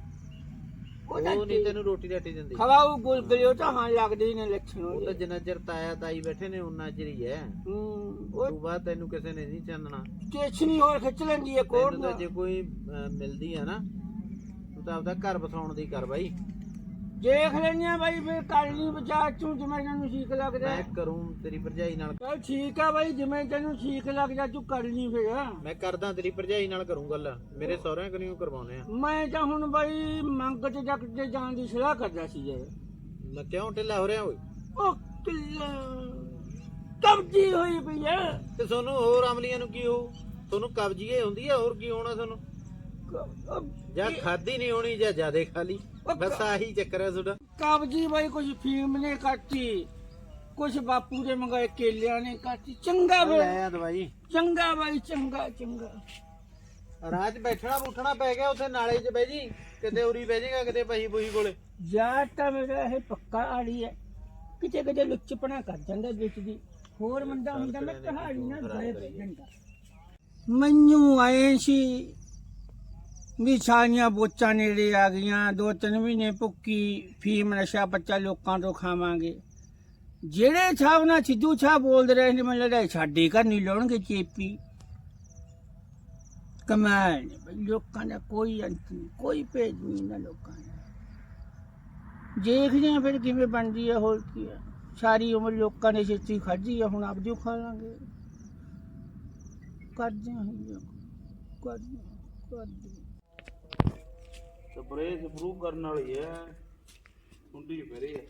ਉਹ ਨਹੀਂ ਤੈਨੂੰ ਰੋਟੀ ਰਾਟੀ ਦਿੰਦੀ। ਖਵਾਉ ਗੁਲਗੁਲੇ ਉਹ ਤਾਂ ਹਾਂ ਲੱਗਦੇ ਹੀ ਨੇ ਲੱਛਣ ਉਹ ਉਹਦੇ। ਤਾਂ ਜਿੰਨਾ ਚਿਰ ਤਾਇਆ ਤਾਈ ਬੈਠੇ ਨੇ ਉਨਾ ਚਿਰ ਹੀ ਹੈ। ਹੂੰ। ਉਹ ਤੋਂ ਬਾਅਦ ਤੈਨੂੰ ਕਿਸੇ ਨੇ ਨਹੀਂ ਚਾਨਣਾ। ਸਟੇਸ਼ਨੀ ਹੋਰ ਖਿੱਚ ਲੈਂਦੀ ਹੈ ਕੋਟ ਤੈਨੂੰ ਤਾਂ ਜੇ ਕੋਈ ਅਹ, ਮਿਲਦੀ ਆ ਨਾ ਤੂੰ ਆਪਦਾ ਘਰ ਬਸਾਉਣ ਦੀ ਕਰ ਬਾਈ। ਦੇਖ ਲੈਣਿਆ ਬਾਈ ਫਿਰ ਕਰ ਲਈ ਵਿਚਾਰ ਤੂੰ ਜਿਵੇਂ ਤੈਨੂੰ ਠੀਕ ਲੱਗਦਾ ਮੈਂ। ਕਰੂੰ ਤੇਰੀ ਭਰਜਾਈ ਨਾਲ। ਚੱਲ ਠੀਕ ਆ ਬਾਈ ਜਿਵੇਂ ਤੈਨੂੰ ਠੀਕ ਲੱਗਦਾ ਤੂੰ ਕਰ ਲਈ ਫਿਰ। ਮੈਂ ਕਰਦਾ ਤੇਰੀ ਭਰਜਾਈ ਨਾਲ ਕਰੂੰ ਗੱਲ। ਮੇਰੇ ਸਹੁਰਿਆਂ ਕਨੀਓ ਕਰਵਾਉਨੇ ਆ। ਮੈਂ ਤਾਂ ਹੁਣ ਬਾਈ ਮੰਗ ਤੇ ਜੱਟ ਤੇ ਜਾਣ ਦੀ ਸਲਾਹ ਕਰਦਾ ਸੀ ਯਾਰ। ਮੈਂ ਕਿਉਂ ਢਿੱਲਾ ਹੋ ਰਿਹਾ ਓਏ? ਉਹ ਕਿੱਲਾ ਕਬਜੀ ਹੋਈ ਪਈ ਹੈ ਤੇ ਤੁਹਾਨੂੰ ਹੋਰ ਅਮਲੀਆਂ ਨੂੰ ਕੀ ਹੋ ਤੁਹਾਨੂੰ ਕਬਜੀਏ ਹੁੰਦੀ ਆ ਹੋਰ ਕੀ ਹੋਣਾ ਤੁਹਾਨੂੰ ਜਾਂ ਖਾਦੀ ਨਹੀਂ ਹੋਣੀ ਜਾਂ ਜਿਆਦੇ ਖਾ ਲਈ। ਬਸ ਆਹੀ ਚੱਕਰ ਹੈ ਤੁਹਾਡਾ। ਕਬਜੀ ਬਾਈ ਕੁਝ ਫੀਮ ਨੇ ਕੱਟੀ ਕੁਝ ਬਾਪੂ ਦੇ ਮੰਗਾਏ ਕੇਲਿਆਂ ਨੇ ਕੱਟੀ। ਚੰਗਾ ਲੈ ਫਿਰ ਆ ਦਵਾਈ। ਚੰਗਾ ਬਾਈ ਚੰਗਾ ਚੰਗਾ। ਰਾਤ ਬੈਠਣਾ ਬੁੱਠਣਾ ਪੈ ਗਿਆ ਉੱਥੇ ਨਾਲੇ 'ਚ ਬਹਿ ਜੀ। ਕਿਤੇ ਉਰੀ ਬਹਿ ਜਾਏਗਾ ਕਿਤੇ ਪਹੀ ਪੂਹੀ ਕੋਲੇ। ਜਾਂ ਤਾਂ ਮੇਰਾ ਇਹ ਪੱਕਾ ਆੜੀ ਹੈ ਕਿਤੇ ਕਿਤੇ ਲੁੱਚਪਣਾ ਕਰ ਜਾਂਦਾ ਵਿੱਚ ਦੀ। ਹੋਰ ਮੰਦਾ ਹੁੰਦਾ ਮੈਂ ਕਹਾਣੀ ਨਾ ਗਏ ਪੈ ਜਾਂਦਾ। ਮੈਨੂੰ ਆਏ ਸੀ ਵੀ ਸਾਰੀਆਂ ਬੋਚਾਂ ਨੇੜੇ ਆ ਗਈਆਂ, ਦੋ ਤਿੰਨ ਮਹੀਨੇ ਭੁੱਕੀ, ਫੀਮ ਨਸ਼ਾ ਬੱਚਾ ਲੋਕਾਂ ਤੋਂ ਖਾਵਾਂਗੇ। ਜਿਹੜੇ ਛਾਵ ਨਾਲ ਸਿੱਧੂ ਛਾ ਬੋਲਦੇ ਰਹੇ ਨੇ, ਮੈਨੂੰ ਲੱਗਦਾ ਸਾਡੇ ਘਰ ਨਹੀਂ ਲਾਉਣਗੇ ਚੇਪੀ। ਕਮਾਲ ਲੋਕਾਂ ਦਾ ਕੋਈ ਅੰਤ ਨਹੀਂ, ਕੋਈ ਭੇਜ ਨਹੀਂ ਨਾ ਲੋਕਾਂ ਦਾ। ਦੇਖਦੇ ਆ ਫਿਰ ਕਿਵੇਂ ਬਣਦੀ ਹੈ, ਹੋਰ ਕੀ ਹੈ। ਸਾਰੀ ਉਮਰ ਲੋਕਾਂ ਨੇ ਛੇਤੀ ਖਾਧੀ ਆ, ਹੁਣ ਆਪ ਓ ਖਾ ਲਾਂਗੇ। ਕਰਦੇ ਹਾਂ ਕਰਦੇ ਕਰਦੇ ਸਪਰੇ ਸਪਰੂ ਕਰਨ ਵਾਲੀ ਹੈ ਹੁੰਡੀ ਫੇਰੇ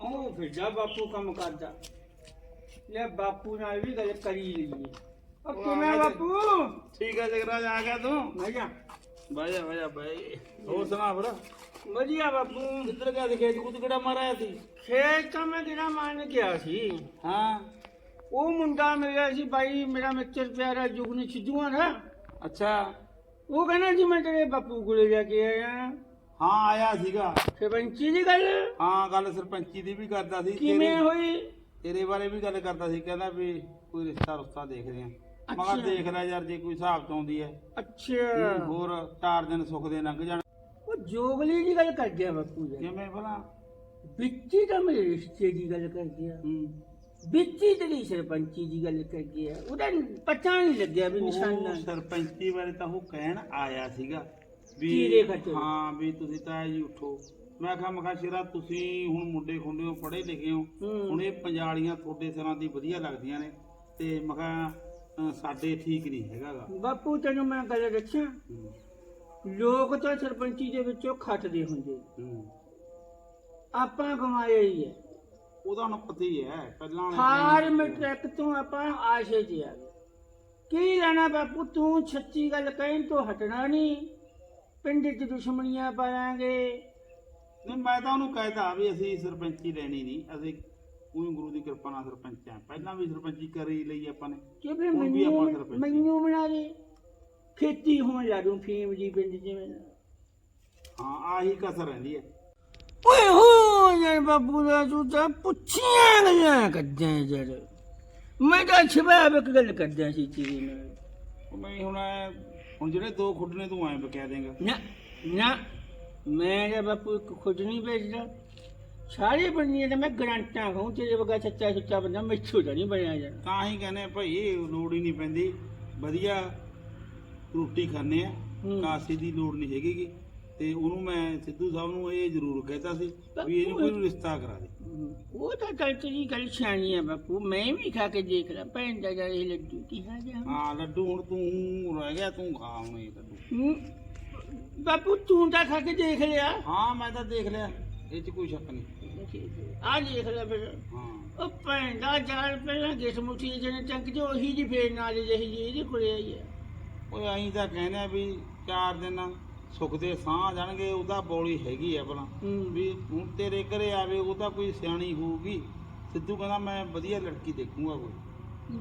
ਉਹ ਫਿਰ ਜਾ ਬਾਪੂ ਕੰਮ ਕਰਦਾ। ਲੈ ਬਾਪੂ ਨਾਲ ਵੀ ਗੱਲ ਕਰੀ ਲਈਏ ਉਹ ਕਿਵੇਂ ਬਾਪੂ? ਠੀਕ ਹੈ ਜਗਰਾਜ ਆ ਗਿਆ ਤੂੰ? ਮੈਂ ਜਾ। ਬਹਿ ਜਾ ਬਹਿ ਜਾ ਬਈ ਹੋਰ ਸੁਣਾ ਫਿਰ। ਵਧੀਆ ਬਾਪੂ। ਕਿੱਧਰ ਗਿਆ ਸੀ? ਖੇਤ ਕੁੱਤ ਕਿਹੜਾ ਮਾਰਿਆ ਸੀ? ਖੇਤ ਤਾਂ ਮੈਂ ਕਿਹੜਾ ਮਾਰਨ ਗਿਆ ਸੀ। ਹਾਂ। ਉਹ ਮੁੰਡਾ ਮਿਲਿਆ ਸੀ ਬਾਈ ਮੇਰਾ ਮਿੱਤਰ ਪਿਆਰਾ ਜੁਗਨੀ ਸਿੱਧੂਆਂ ਦਾ। ਅੱਛਾ। ਉਹ ਕਹਿੰਦਾ ਜੀ ਮੈਂ ਤੇਰੇ ਬਾਪੂ ਕੋਲੇ ਜਾ ਕੇ ਆਇਆ। ਹਾਂ ਆਇਆ ਸੀਗਾ। ਸਰਪੰਚੀ ਦੀ ਗੱਲ? ਹਾਂ ਗੱਲ ਸਰਪੰਚੀ ਦੀ ਵੀ ਕਰਦਾ ਸੀ। ਕਿਵੇਂ ਤੇਰੇ- ਹੋਈ? ਤੇਰੇ ਬਾਰੇ ਵੀ ਗੱਲ ਕਰਦਾ ਸੀ। ਕਹਿੰਦਾ ਵੀ ਕੋਈ ਰਿਸ਼ਤਾ ਰੁਸ਼ਤਾ ਦੇਖਦੇ ਆ ਮੈਂ ਕਿਹਾ ਅੱਛਾ। ਦੇਖ ਲੈ ਯਾਰ ਜੇ ਕੋਈ ਹਿਸਾਬ ਚ ਆਉਂਦੀ ਹੈ। ਅੱਛਾ। ਹੋਰ ਚਾਰ ਦਿਨ ਸੁੱਖ ਦੇ ਲੰਘ ਜਾਣ। ਉਹ ਜੋਗਲੀ ਦੀ ਗੱਲ ਕਰ ਗਿਆ ਬਾਪੂ ਜੀ। ਕਿਵੇਂ ਭਲਾ? ਵਿੱਚੀ ਤਾਂ ਮੇਰੇ ਰਿਸ਼ਤੇ ਦੀ ਗੱਲ ਕਰ ਗਿਆ। ਹੂੰ। ਵਿੱਚੀ ਤੇਰੀ ਸਰਪੰਚੀ ਦੀ ਗੱਲ ਕਰ ਗਿਆ ਉਹਦਾ ਪਤਾ ਨਹੀਂ ਲੱਗਿਆ ਵੀ ਉਹ ਨਿਸ਼ਾਨਾ ਸਰਪੰਚੀ ਬਾਰੇ ਤਾਂ ਉਹ ਕਹਿਣ ਆਇਆ ਸੀਗਾ ਵੀ ਕੀੜੇ ਖੱਟੇ। ਹਾਂ ਵੀ ਤੁਸੀਂ ਤਾਂ ਜੀ ਉਠੋ। ਮੈਂ ਕਿਹਾ ਮਖਾ ਸ਼ੇਰਾ ਤੁਸੀਂ ਹੁਣ ਮੁੰਡੇ ਖੁੰਡੇ ਹੋ ਪੜ੍ਹੇ ਲਿਖੇ ਹੋ। ਹੂੰ। ਹੁਣ ਇਹ ਪੰਜਾਲੀਆਂ ਤੁਹਾਡੇ ਸਿਰਾਂ ਦੀ ਵਧੀਆ ਲੱਗਦੀਆਂ ਨੇ ਤੇ ਮੈਂ ਕਿਹਾ ਅ, ਸਾਡੇ ਠੀਕ ਨਹੀਂ ਹੈਗਾਗਾ। ਬਾਪੂ ਤੈਨੂੰ ਮੈਂ ਗੱਲ ਦੱਸਾਂ? ਲੋਕ ਤਾਂ ਸਰਪੰਚੀ ਦੇ ਵਿੱਚੋਂ ਖੱਟਦੇ ਹੁੰਦੇ। ਹੂੰ। ਆਪਾਂ ਕਮਾਇਆ ਹੀ ਹੈ ਉਹਦਾ ਹੁਣ ਪਤਾ ਹੀ ਹੈ ਪਹਿਲਾਂ ਹਾਰ ਮਟਰਕ ਤੋਂ ਆਪਾਂ ਆਸ਼ੇ ਚ ਆ ਗਏ। ਕੀ ਲੈਣਾ ਬਾਪੂ ਤੂੰ ਸੱਚੀ ਗੱਲ ਕਹਿਣ ਤੋਂ ਹਟਣਾ ਨਹੀਂ। ਪਿੰਡ 'ਚ ਦੁਸ਼ਮਣੀਆਂ ਪਾਵਾਂਗੇ। ਨਹੀਂ ਮੈਂ ਤਾਂ ਉਹਨੂੰ ਕਹਿਤਾ ਵੀ ਅਸੀਂ ਸਰਪੰਚੀ ਲੈਣੀ ਨਹੀਂ ਅਸੀਂ ਉਹੀ ਗੁਰੂ ਦੀ ਕਿਰਪਾ ਨਾਲ ਸਰਪੰਚ ਆ ਪਹਿਲਾਂ ਵੀ ਸਰਪੰਚੀ ਕਰੀ ਲਈ ਆਪਾਂ ਨੇ। ਕਿ ਹੁਣ ਵੀ ਆਪਾਂ ਮੈਨੂੰ ਸਰਪੰਚੀ। ਮੈਨੂੰ ਬਣਾ ਦੇ ਖੇਤੀ ਹੋਣ ਲੱਗੂ ਫੀਮ ਜੀ ਪਿੰਡ ਜਿਵੇਂ। ਹਾਂ ਆਹੀ ਕਸਰ ਰਹਿੰਦੀ ਹੈ। ਹੋ ਬਾਪੂ ਦਾ ਤੂੰ ਤਾਂ ਪੁੱਛੀਆਂ ਗੱਲਾਂ ਕਰਦਾ ਯਾਰ ਮੈਂ ਤਾਂ ਛਬਾਬ ਇੱਕ ਗੱਲ ਕਰਦਾ ਸੀ ਤੇਰੇ ਨਾਲ। ਉਹ ਮੈਂ ਹੁਣ ਐਂ- ਹੁਣ ਜਿਹੜੇ ਦੋ ਖੁੱਡਨੇ ਤੂੰ ਐਂ ਬਕਿਆ ਦੇਂਗਾ। ਨਾ ਨਾ ਮੈਂ ਤਾਂ ਬਾਪੂ ਇੱਕ ਖੁਦ ਨਹੀਂ ਵੇਚਦਾ ਸਾਰੇ ਬੰਦੀਆਂ ਤੇ ਮੈਂ ਗਰੰਟਾਂ ਖਾਉ ਤੇਰੇ ਵਗਾ ਸੱਚਾ ਸੁੱਚਾ ਬੰਦਾ ਮੈਥੋਂ ਤਾਂ ਨਹੀਂ ਬਣਿਆ ਜਾਣਾ ਤਾਂ ਹੀ ਕਹਿੰਦੇ ਆ ਭਾਈ ਲੋੜ ਹੀ ਨਹੀਂ ਪੈਂਦੀ। ਵਧੀਆ ਰੋਟੀ ਖਾਣੇ ਆ ਹੂੰ। ਕਾਸੇ ਦੀ ਲੋੜ ਨਹੀਂ ਹੈਗੀਗੀ ਤੇ ਉਹਨੂੰ ਮੈਂ ਸਿੱਧੂ ਸਾਹਿਬ ਨੂੰ ਇਹ ਜ਼ਰੂਰ ਕਹਿਤਾ ਸੀ ਵੀ ਇਹਨੂੰ ਕੋਈ ਰਿਸ਼ਤਾ ਕਰਾ ਦੇ। ਉਹ ਤਾਂ ਗੱਲ ਤੇਰੀ ਗੱਲ ਸਿਆਣੀ ਆ ਬਾਪੂ ਮੈਂ ਵੀ ਖਾ ਕੇ ਦੇਖ ਲਾਂ ਭੈਣ ਦਾ ਜਾ ਇਹ ਲੱਡੂ ਕੀ ਖਾ ਗਿਆ? ਹਾਂ ਲੱਡੂ ਹੁਣ ਤੂੰ ਰਹਿ ਗਿਆ ਤੂੰ ਖਾ ਹੁਣ ਇਹ ਲੱਡੂ। ਹੂੰ। ਬਾਪੂ ਤੂੰ ਤਾਂ ਖਾ ਕੇ ਦੇਖ ਲਿਆ। ਹਾਂ ਮੈਂ ਤਾਂ ਦੇਖ ਲਿਆ ਇਹ 'ਚ ਕੋਈ ਸ਼ੱਕ ਨਹੀਂ। ਆ ਦੇਖ ਲੈ ਫਿਰ। ਹਾਂ। ਉਹ ਭੈਣ ਦਾ ਜਾਲ ਪਹਿਲਾਂ ਕਿਸ ਮੁੱਠੀ ਜਿਹਨੇ ਚੰਕ ਜੋ ਉਹੀ ਜੀ ਫੇਰ ਨਾਲ ਜਿਹੀ ਜੀ ਇਹਦੇ ਕੋਲੇ ਆਈ ਹੈ ਓਏ ਅਸੀਂ ਤਾਂ ਕਹਿੰਦੇ ਆ ਵੀ ਚਾਰ ਦਿਨ ਸੁੱਖ ਦੇ ਸਾਹ ਜਾਣਗੇ ਉਹਦਾ ਬੋਲੀ ਹੈਗੀ ਆ ਹੂੰ। ਵੀ ਹੁਣ ਤੇਰੇ ਘਰੇ ਆਵੇ ਉਹ ਤਾਂ ਕੋਈ ਸਿਆਣੀ ਹੋਊਗੀ। ਸਿੱਧੂ ਕਹਿੰਦਾ ਮੈਂ ਵਧੀਆ ਲੜਕੀ ਦੇਖੂੰਗਾ ਕੋਈ।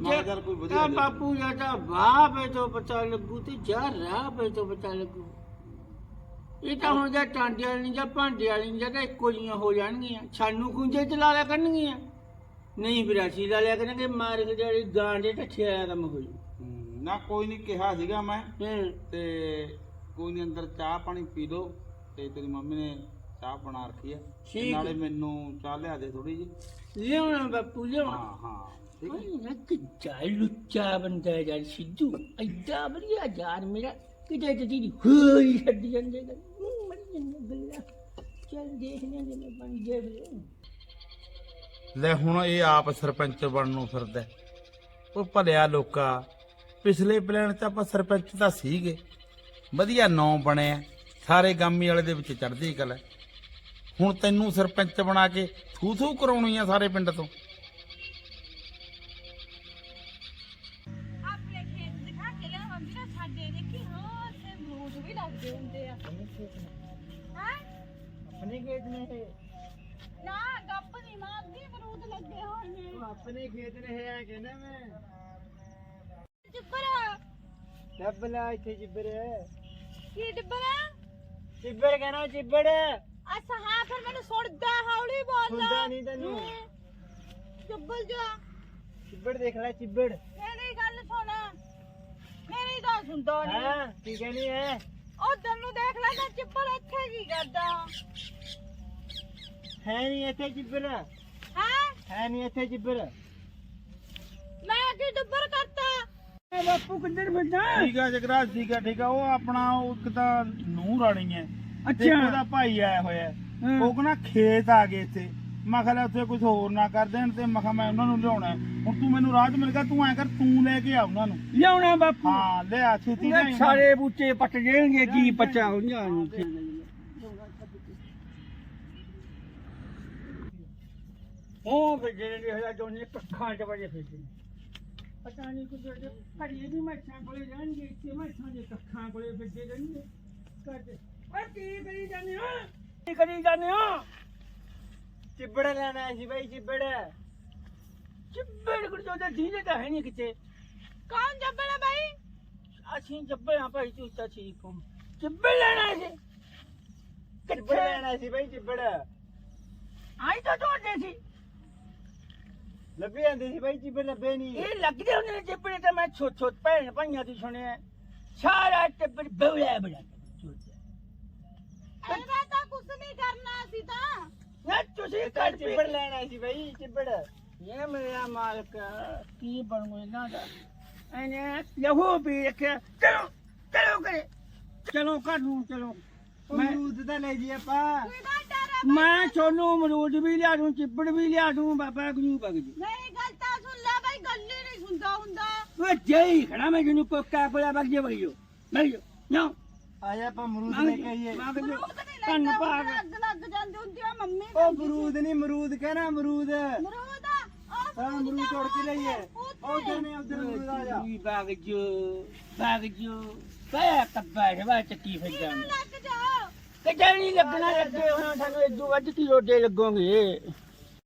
ਮੈਂ ਕਿਹਾ ਚੱਲ ਕੋਈ ਵਧੀਆ ਤਾਂ ਬਾਪੂ ਜਾਂ ਤਾਂ ਵਾਹ ਤੋਂ ਪਤਾ ਲੱਗੂ ਤੇ ਜਾਂ ਰਾਹ ਪੇ ਤੋਂ ਪਤਾ ਲੱਗੂ। ਇਹ ਤਾਂ ਹੁਣ ਜਾਂ ਟਾਂਡੇ ਵਾਲੀ ਜਾਂ ਭਾਂਡੇ ਵਾਲੀ ਜਾਂ ਤਾਂ ਇੱਕੋ ਜੀਆਂ ਹੋ ਜਾਣਗੀਆਂ। ਸਾਨੂੰ ਕੁੰਜੇ ਚ ਲਾ ਲਿਆ ਕਰਨਗੀਆਂ। ਨਹੀਂ ਵਿਰਾਸੀ ਲਾ ਲਿਆ ਕਰਨਗੇ ਮਾਰ ਕੇ ਜਿਹੜੀ ਗਾਂ ਦੇ ਢੱਠੇ ਵਾਲਾ ਕੰਮ ਹੋ ਜੂ ਹੂੰ, ਨਾ ਕੋਈ ਨਹੀਂ ਕਿਹਾ ਸੀਗਾ ਮੈਂ। ਤੇ ਕੋਈ ਨਹੀਂ ਅੰਦਰ ਚਾਹ ਪਾਣੀ ਪੀ ਲਓ ਤੇ ਤੇਰੀ ਮੰਮੀ ਨੇ ਚਾਹ ਬਣਾ ਰੱਖੀ ਠੀਕ। ਨਾਲੇ ਮੈਨੂੰ ਚਾਹ ਲਿਆ ਦੇ ਥੋੜੀ ਜੀ ਲਿਆਉਣਾ ਬਾਪੂ ਲਿਆਉਣਾ। ਹਾਂ ਹਾਂ ਠੀਕ ਹੈ। ਓਏ ਨਾ ਕਿੱਡਾ ਲੁੱਚਾ ਬੰਦਾ ਹੈ ਯਾਰ ਸਿੱਧੂ ਐਡਾ ਵਧੀਆ ਯਾਰ ਮੇਰਾ। ਕਿਤੇ ਤੇ ਦੀ ਹੋਈ ਛੱਡ ਜਾਂਦੇ ਨੇ ਹੂੰ, ਮਰ ਜਾਂਦੇ ਗੱਲਾਂ ਚੱਲ ਦੇਖ ਲੈਂਦੇ ਮੈਂ ਬਣ ਜੇ ਲੈ ਹੁਣ ਇਹ ਆਪ ਸਰਪੰਚ ਬਣਨ ਨੂੰ ਫਿਰਦਾ ਹੈ। ਉਹ ਭਲਿਆ ਲੋਕਾ ਪਿਛਲੇ ਪਲਾਨ 'ਚ ਆਪਾਂ ਸਰਪੰਚ ਤਾਂ ਸੀਗੇ। ਵਧੀਆ ਨਾਂ ਬਣਿਆ ਸਾਰੇ ਗਾਮੀ ਵਾਲੇ ਦੇ ਵਿੱਚ ਚੜ੍ਹਦੀ ਕਲਾ ਹੁਣ ਤੈਨੂੰ ਸਰਪੰਚ ਬਣਾ ਕੇ ਥੂ ਥੂ ਕਰਾਉਣੀ ਆ ਸਾਰੇ ਪਿੰਡ ਤੋਂ। ਆਪਣੇ ਖੇਤ ਦਿਖਾ ਕੇ ਲਿਆਵਾਂਗੀ ਨਾ ਸਾਡੇ ਦੇਖੀ ਹਾਂ ਤੇ ਮਰੂਦ ਵੀ ਲੱਗਦੇ ਹੁੰਦੇ ਆ। ਹੈ? ਆਪਣੇ ਖੇਤ ਨੇ ਇਹ? ਨਾ ਗੱਪ ਨਹੀਂ ਮਾਰਦੀ ਮਰੂਦ ਲੱਗੇ ਹੋਏ ਨੇ। ਉਹ ਆਪਣੇ ਖੇਤ ਨੇ ਇਹ ਆ ਕਹਿੰਦਾ ਮੈਂ। ਚਿੱਬਰ ਡੱਬ ਲਾ ਇੱਥੇ ਚਿੱਬਰ ਕੀ ਡਿੱਬਰਾ ਚਿੱਬਰ ਕਹਿਣਾ ਚਿੱਬੜ। ਅੱਛਾ ਹਾਂ ਫਿਰ ਮੈਨੂੰ ਸੁਣਦਾ ਹੌਲੀ ਬੋਲ ਸੁਣਦਾ ਨਹੀਂ ਤੈਨੂੰ। ਚੁੱਬਲ ਜਾ। ਚਿੱਬੜ ਦੇਖ ਲੈ ਚਿੱਬੜ। ਮੇਰੀ ਗੱਲ ਸੁਣ। ਮੇਰੀ ਗੱਲ ਸੁਣਦਾ ਨਹੀਂ ਹਾਂ ਕੀ ਕਹਿਣੀ ਹੈ? ਉਧਰ ਨੂੰ ਦੇਖ ਲੈ ਤਾਂ ਚਿੱਬਲ ਇੱਥੇ ਕੀ ਕਰਦਾ? ਹੈ ਨਹੀਂ ਇੱਥੇ ਚਿੱਬੜ। ਹੈ? ਹੈ ਨਹੀਂ ਇੱਥੇ ਚਿੱਬੜ। ਮੈਂ ਕੀ ਡੁੱਬਰ ਕਰਤਾ? ਬਾਪੂ ਕਿੱਧਰ ਫਿਰਦਾ ਠੀਕ ਆ ਜਗਰਾਜ ਠੀਕ ਆ ਠੀਕ ਆ। ਉਹ ਆਪਣਾ ਉਹ ਇੱਕ ਤਾਂ ਨੂੰਹ ਰਾਣੀ ਹੈ। ਤੇ ਅੱਛਾ। ਉਹਦਾ ਭਾਈ ਆਇਆ ਹੋਇਆ ਹੈ। ਹਾਂ। ਉਹ ਕਹਿੰਦਾ ਖੇਤ ਆ ਗਏ ਇੱਥੇ। ਮੈਂ ਕਿਹਾ ਲੈ ਉੱਥੇ ਕੁਝ ਹੋਰ ਨਾ ਕਰ ਦੇਣ ਤੇ ਮੈਂ ਕਿਹਾ ਮੈਂ ਉਹਨਾਂ ਨੂੰ ਲਿਆਉਣਾ ਹੈ। ਹੁਣ ਤੂੰ ਮੈਨੂੰ 'ਚ ਮਿਲ ਗਿਆ ਤੂੰ ਐ ਕਰ ਤੂੰ ਲੈ ਕੇ ਆ ਉਹਨਾਂ ਨੂੰ। ਲਿਆਉਣਾ ਬਾਪੂ। ਹਾਂ ਲਿਆ ਛੇਤੀ ਲਿਆ ਉਹਦੇ ਸਾਰੇ ਬੂਟੇ ਪੱਟ ਜਾਣਗੇ ਕੀ ਪੱਚਾ ਹੋ ਜਾਣ ਉਹ ਫਿਰ ਜਿਹੜੇ ਹੋਇਆ ਦੋਨੇ ਕੱਖਾਂ ਚ ਵਜੇ ਫਿਰਦੇ ਨੇ। ਪਤਾ ਨਹੀਂ ਕੁਝ ਘੜੀਏ ਵੀ ਮੈਠਾਂ ਕੋਲੇ ਜਾਣਗੇ ਇੱਥੇ ਮੈਠਾਂ ਦੇ ਕੱਖਾਂ ਕੋਲੇ ਫਿਰਦੇ ਰਹਿਣਗੇ। ਕਰਦੇ ਓਏ ਕੀ ਕਰੀ ਜਾਂਦੇ ਹੋ? ਕੀ ਕਰੀ ਜਾਂਦੇ ਹੋ? ਚਿੱਬੜ ਲੈਣਾ ਸੀ ਬਾਈ ਚਿੱਬੜ। ਚਿੱਬੜ ਕੁੜ ਜੋ ਦੀਨੇ ਤਾਂ ਹੈ ਨਹੀਂ ਕਿਤੇ। ਕੌਣ ਜੱਬੜਾ ਬਾਈ? ਅਸੀਂ ਜੱਬੇ ਆ ਭਾਈ ਤੂੰ ਤਾਂ ਠੀਕ ਹੋ ਚਿੱਬੜ ਲੈਣਾ ਸੀ। ਚਿੱਬੜ ਲੈਣਾ ਸੀ ਬਾਈ ਚਿੱਬੜ। ਆਈ ਤਾਂ ਤੁਹਾਡੇ ਸੀ। ਲੱਭੀ ਜਾਂਦੀ ਸੀ ਬਾਈ ਚਿੱਬੜ ਲੱਭੇ ਨਹੀਂ ਇਹ ਲੱਗਦੇ ਹੁੰਦੇ ਨੇ ਚਿੱਬੜੇ ਤਾਂ ਮੈਂ ਛੋਟ ਛੋਟ ਭੈਣ ਭਾਈਆਂ ਦੀ ਸੁਣਿਆ। ਸਾਰਾ ਟੱਬਰ ਬੌਲਿਆ ਬੜਾ ਇਹਦਾ ਤਾਂ ਕੁਝ ਨਹੀਂ ਕਰਨਾ ਸੀ ਤਾਂ। ਨਾ ਤੁਸੀਂ ਕਰ ਚਿੱਬੜ ਲੈਣਾ ਸੀ ਬਾਈ ਚਿੱਬੜ ਇਹ ਮੇਰਾ ਮਾਲਕ ਕੀ ਬਣੂ ਇਹਨਾਂ ਦਾ? ਇਹਨੇ ਲਹੂ ਪੀ ਰੱਖਿਆ। ਚਲੋ ਚਲੋ ਕਰੇ ਚਲੋ ਘਰ ਨੂੰ ਚਲੋ। ਮੈਂ ਅਮਰੂਦ ਤਾਂ ਲੈ ਜੀ ਆਪਾਂ। ਮੈਂ ਤੁਹਾਨੂੰ ਅਮਰੂਦ ਵੀ ਲਿਆ ਦੂੰ ਚਿੱਬੜ ਵੀ ਲਿਆ ਦੂੰ ਬਾਬਾ ਗੁਰੂ ਬਗ ਜੀ ਮੇਰੀ ਗੱਲ ਤਾਂ ਸੁਣ ਲੈ ਬਾਈ ਗੱਲ ਹੀ ਨਹੀਂ ਸੁਣਦਾ ਹੁੰਦਾ। ਓਏ ਜਈ ਖੜਾ ਮੈਂ ਜਿਹਨੂੰ ਕੋਕਾ ਕੋਲਾ ਬਗ ਜੇ ਬਗ ਜੋ ਬਗ ਜੋ ਨਾ ਆ ਜਾ ਆਪਾਂ ਅਮਰੂਦ ਲੈ ਕੇ ਆਈਏ। ਮੰਗ ਜੋ ਮਰੂਦ ਨਹੀਂ ਕੰਨ ਲੈਂਦਾ ਭਾਗ। ਅੱਗ ਲੱਗ ਜਾਂਦੀ ਹੁੰਦੀ ਆ ਮੰਮੀ ਉਹ ਅਮਰੂਦ ਨਹੀਂ ਅਮਰੂਦ ਕਹਿਣਾ ਅਮਰੂਦ। ਮਰੂਦ ਆ ਉਹ ਅਮਰੂਦ ਤੋੜ ਕੇ ਲਈਏ। ਉੱਥੇ। ਉਧਰ ਨੇ ਉਧਰ ਅਮਰੂਦ ਆ ਜਾ। ਜੀ ਬਗ ਜੋ ਬਗ ਜੋ ਬੈ ਕੱਬਾ ਜਵਾ ਚੱਕੀ ਫਿਰ ਜਾਣ ਲੱਗ ਜਾ? ਕਿਤੇ ਨਹੀਂ ਲੱਗਣਾ ਲੱਗੇ ਹੋਣਾ ਸਾਨੂੰ ਇਦੋਂ ਵੱਧ ਕੀ ਰੋਡੇ ਲੱਗੋਗੇ।